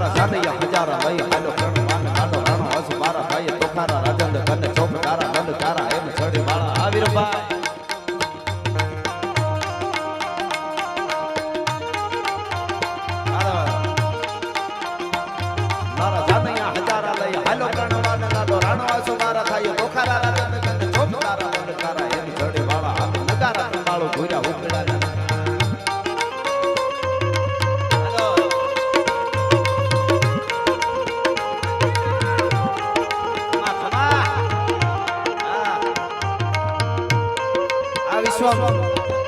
તારા જાનૈયા હજારા લઈ હાલો માન કાઢો રાણો હસુ મારા ભાઈ તોખારા રાજંદ કને ચોપ તારા નંદ તારા એમ છડી વાળા આવીર ભાઈ. મારા જાનૈયા હજારા લઈ હાલો કાઢો રાણો હસુ મારા ભાઈ તોખારા આ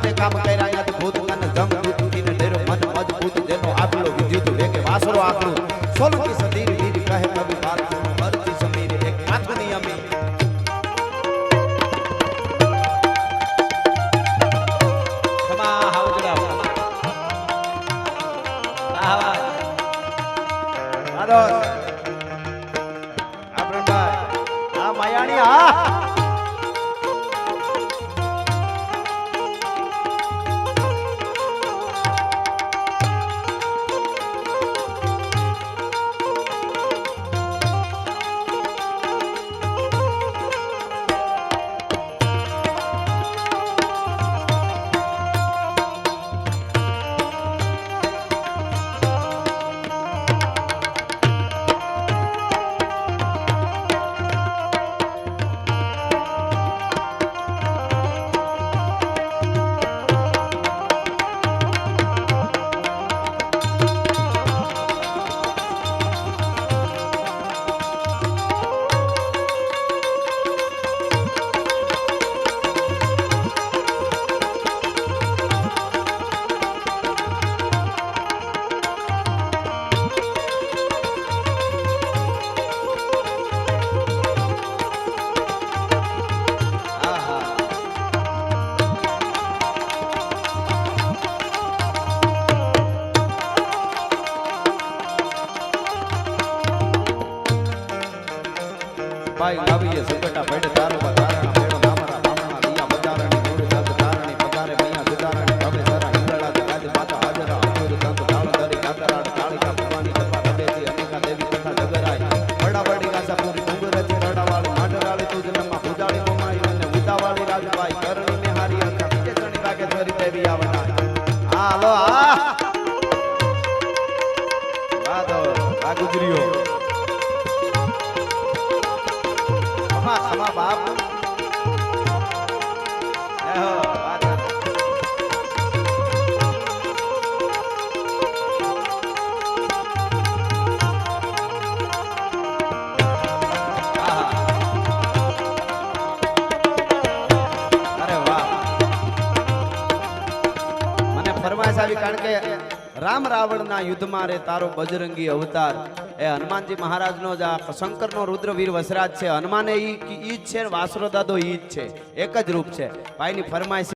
એવા કામ કર્યા અદ્ભુત અને જમ દૂતીને ડેરો મન મજબૂત જેનો આપલો વિદ્યુત વેગે વાસરો આકલું સોલંકી સદીર વીર કહે કવિ ભારતનો અરજી સમીર એક માથુની અમી આપણે ભાઈ આ માયાણી આ ભાઈ લાવીએ સુકટા ભેડ તારવા તારણા ભેડો તું અને હારી અંકા બીજે વાગે ધરી દેવી આ આ વાદો આ ગુજરીઓ. ખમા બાપ. ફરમાઈશ આવી કારણ કે રામ રાવણના યુદ્ધમાં રે તારો બજરંગી અવતાર. એ હનુમાનજી મહારાજનો જ આ શંકરનો રુદ્રવીર વસરાજ છે. હનુમાને ઈ જ છે વાસરો દાદો ઈ જ છે. એક જ રૂપ છે. ભાઈની ફરમાઈશ